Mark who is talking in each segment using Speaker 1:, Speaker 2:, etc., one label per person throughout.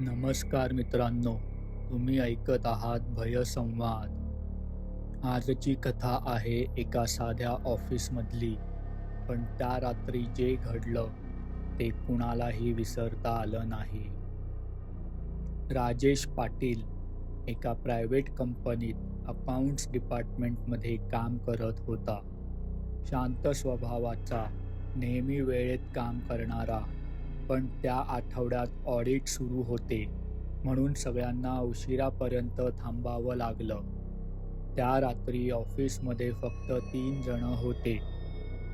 Speaker 1: नमस्कार मित्रांनो तुम्ही ऐकत आहात भयसंवाद. आजची कथा आहे एका साध्या ऑफिसमधली पण त्या रात्री जे घडलं ते कुणालाही विसरता आलं नाही. राजेश पाटील एका प्रायव्हेट कंपनीत अकाउंट्स डिपार्टमेंटमध्ये काम करत होता. शांत स्वभावाचा नेहमी वेळेत काम करणारा पण त्या आठवड्यात ऑडिट सुरू होते म्हणून सगळ्यांना उशिरापर्यंत थांबावं लागलं. त्या रात्री ऑफिसमध्ये फक्त तीन जण होते.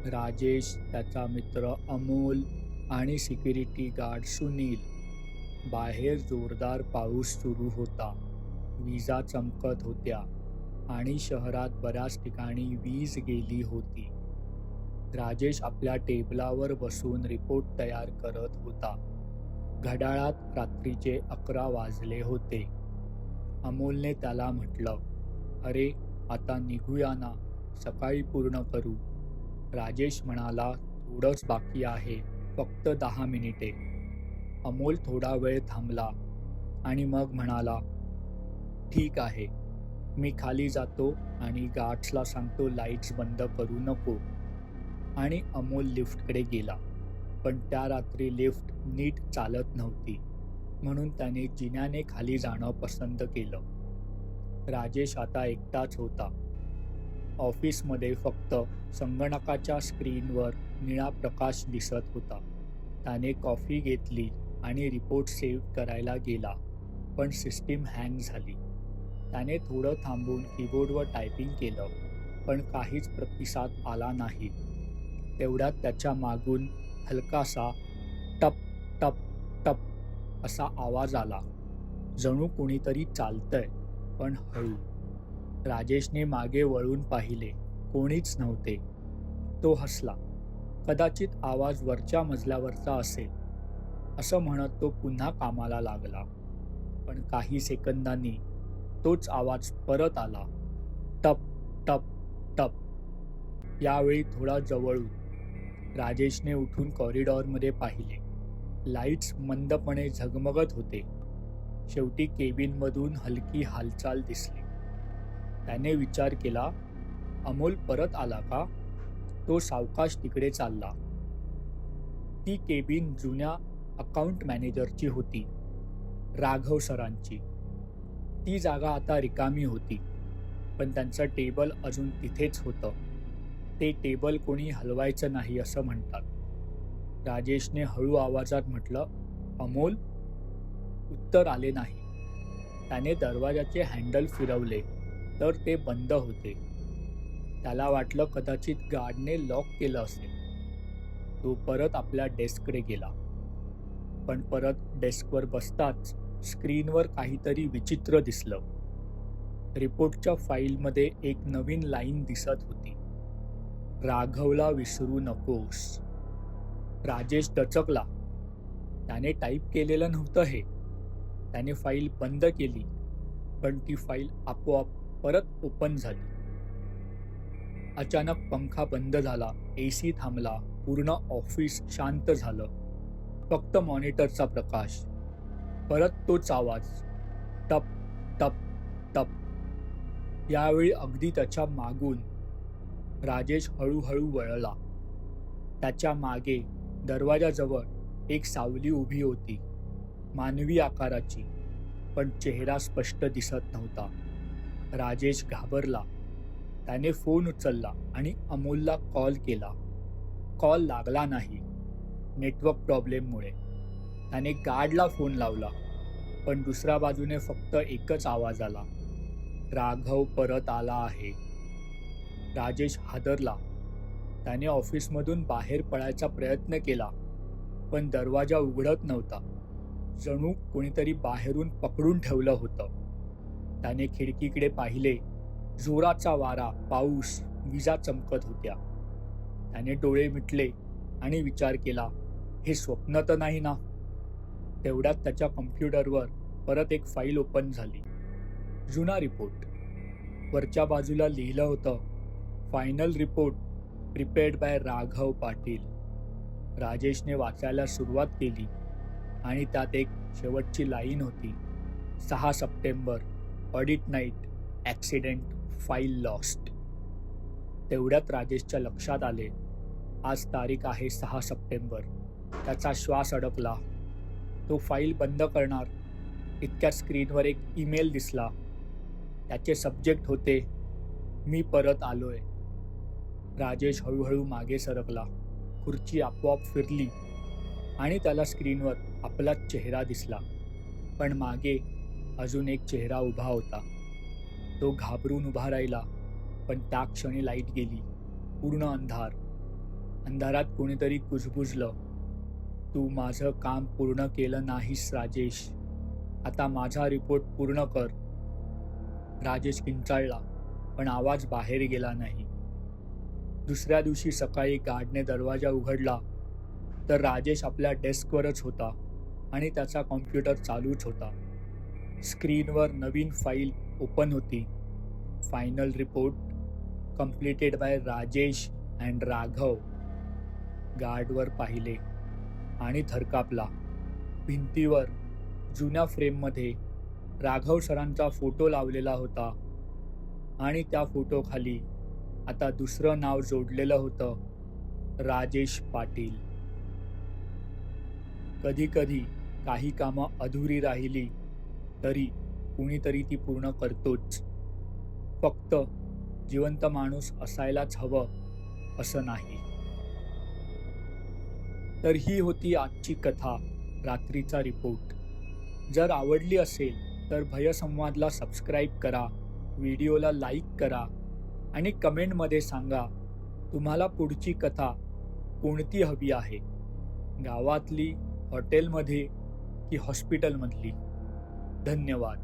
Speaker 1: राजेश त्याचा मित्र अमोल आणि सिक्युरिटी गार्ड सुनील. बाहेर जोरदार पाऊस सुरू होता. विजा चमकत होत्या आणि शहरात बऱ्याच ठिकाणी वीज गेली होती. राजेश आपल्या टेबलावर बसून रिपोर्ट तयार करत होता. घड्याळात रात्रीचे अकरा वाजले होते. अमोलने त्याला म्हटलं अरे आता निघूया ना सकाळी पूर्ण करू. राजेश म्हणाला थोडंच बाकी आहे फक्त दहा मिनिटे. अमोल थोडा वेळ थांबला आणि मग म्हणाला ठीक आहे मी खाली जातो आणि गार्ड्सला सांगतो लाईट्स बंद करू नको. आणि अमोल लिफ्टकडे गेला. पण त्या रात्री लिफ्ट नीट चालत नव्हती. म्हणून त्याने जिन्याने खाली जाणं पसंत केलं. राजेश आता एकटाच होता. ऑफिसमध्ये फक्त संगणकाच्या स्क्रीनवर निळा प्रकाश दिसत होता. त्याने कॉफी घेतली आणि रिपोर्ट सेव्ह करायला गेला पण सिस्टीम हँग झाली. त्याने थोडं थांबून कीबोर्डवर टायपिंग केलं पण काहीच प्रतिसाद आला नाही. तेवढ्यात त्याच्या मागून हलकासा टप टप टप असा आवाज आला. जणू कुणीतरी चालतंय पण हळू. राजेशने मागे वळून पाहिले. कोणीच नव्हते. तो हसला. कदाचित आवाज वरच्या मजल्यावरचा असेल. असं म्हणत तो पुन्हा कामाला लागला. पण काही सेकंदांनी तोच आवाज परत आला. टप टप टप. यावेळी थोडा जवळून. राजेशने उठून कॉरिडॉरमध्ये पाहिले. लाईट्स मंदपणे झगमगत होते. शेवटी केबिनमधून हलकी हालचाल दिसली. त्याने विचार केला अमोल परत आला का? तो सावकाश तिकडे चालला. ती केबिन जुन्या अकाउंट मॅनेजरची होती राघव सरांची. ती जागा आता रिकामी होती पण त्यांचं टेबल अजून तिथेच होतं. ते टेबल कोणी हलवायचं नाही असं म्हणतात. राजेशने हळू आवाजात म्हटलं अमोल. उत्तर आले नाही. त्याने दरवाजाचे हँडल फिरवले तर ते बंद होते. त्याला वाटलं कदाचित गार्डने लॉक केलं असेल. तो परत आपल्या डेस्ककडे गेला. पण परत डेस्कवर बसताच स्क्रीनवर काहीतरी विचित्र दिसलं. रिपोर्टच्या फाईलमध्ये एक नवीन लाईन दिसत होती. राघवला विसरू नकोस. राजेश दचकला त्याने टाईप केलेलं नव्हतं हे. त्याने फाईल बंद केली. पण ती फाईल आपोआप परत ओपन झाली. अचानक पंखा बंद झाला. ए सी थांबला. पूर्ण ऑफिस शांत झालं. फक्त मॉनिटरचा प्रकाश. परत तोच आवाज. टप टप टप. यावेळी अगदी त्याच्या मागून राजेश हळूहळू वळला. त्याच्यामागे दरवाजाजवळ एक सावली उभी होती मानवी आकाराची पण चेहरा स्पष्ट दिसत नव्हता. राजेश घाबरला. त्याने फोन उचलला आणि अमोलला कॉल केला. कॉल लागला नाही नेटवर्क प्रॉब्लेममुळे. त्याने गार्डला फोन लावला पण दुसऱ्या बाजूने फक्त एकच आवाज आला. राघव परत आला आहे. राजेश हादरला. त्याने ऑफिसमधून बाहेर पळायचा प्रयत्न केला पण दरवाजा उघडत नव्हता. जणू कोणीतरी बाहेरून पकडून ठेवलं होतं. त्याने खिडकीकडे पाहिले. जोराचा वारा पाऊस विजा चमकत होत्या. त्याने डोळे मिटले आणि विचार केला हे स्वप्न तर नाही ना? तेवढ्यात त्याच्या कम्प्युटरवर परत एक फाईल ओपन झाली. जुना रिपोर्ट. वरच्या बाजूला लिहिलं होतं final report prepared by Raghav Patil. राजेशने वाचायला सुरुवात केली आणि त्यात एक शेवटची लाईन होती. सहा September audit night accident file lost तेवढ्यात राजेशच्या लक्षात आले आज तारीख आहे सहा सप्टेंबर. त्याचा श्वास अडकला. तो फाईल बंद करणार इतक्या स्क्रीनवर एक ईमेल दिसला. त्याचे सब्जेक्ट होते मी परत आलोय. राजेश हळूहळू मागे सरकला. खुर्ची आपोआप फिरली आणि त्याला स्क्रीनवर आपलाच चेहरा दिसला. पण मागे अजून एक चेहरा उभा होता. तो घाबरून उभा राहिला पण त्या क्षणी लाइट गेली. पूर्ण अंधार. अंधारात कोणीतरी कुजबुजलं. तू माझं काम पूर्ण केलं नाहीस राजेश. आता माझा रिपोर्ट पूर्ण कर. राजेश किंचाळला पण आवाज बाहेर गेला नाही. दुसऱ्या दिवशी सकाळी गार्डने दरवाजा उघडला तर राजेश आपल्या डेस्कवरच होता आणि त्याचा कॉम्प्युटर चालूच होता. स्क्रीनवर नवीन फाईल ओपन होती. Final report completed by Rajesh and Raghav. गार्डवर पाहिले आणि थरकापला. भिंतीवर जुन्या फ्रेममध्ये राघव सरांचा फोटो लावलेला होता आणि त्या फोटोखाली आता दुसरं नाव जोडलेलं होतं राजेश पाटील. कधी कधी काही कामं अधुरी राहिली तरी कुणीतरी ती पूर्ण करतोच. फक्त जिवंत माणूस असायलाच हवं असं नाही. तर ही होती आजची कथा रात्रीचा रिपोर्ट. जर आवडली असेल तर भयसंवादला सबस्क्राईब करा व्हिडिओला लाईक करा आणि कमेंटमध्ये सांगा तुम्हाला पुढची कथा कोणती हवी आहे? गावातली हॉटेलमध्ये की हॉस्पिटलमधली? धन्यवाद.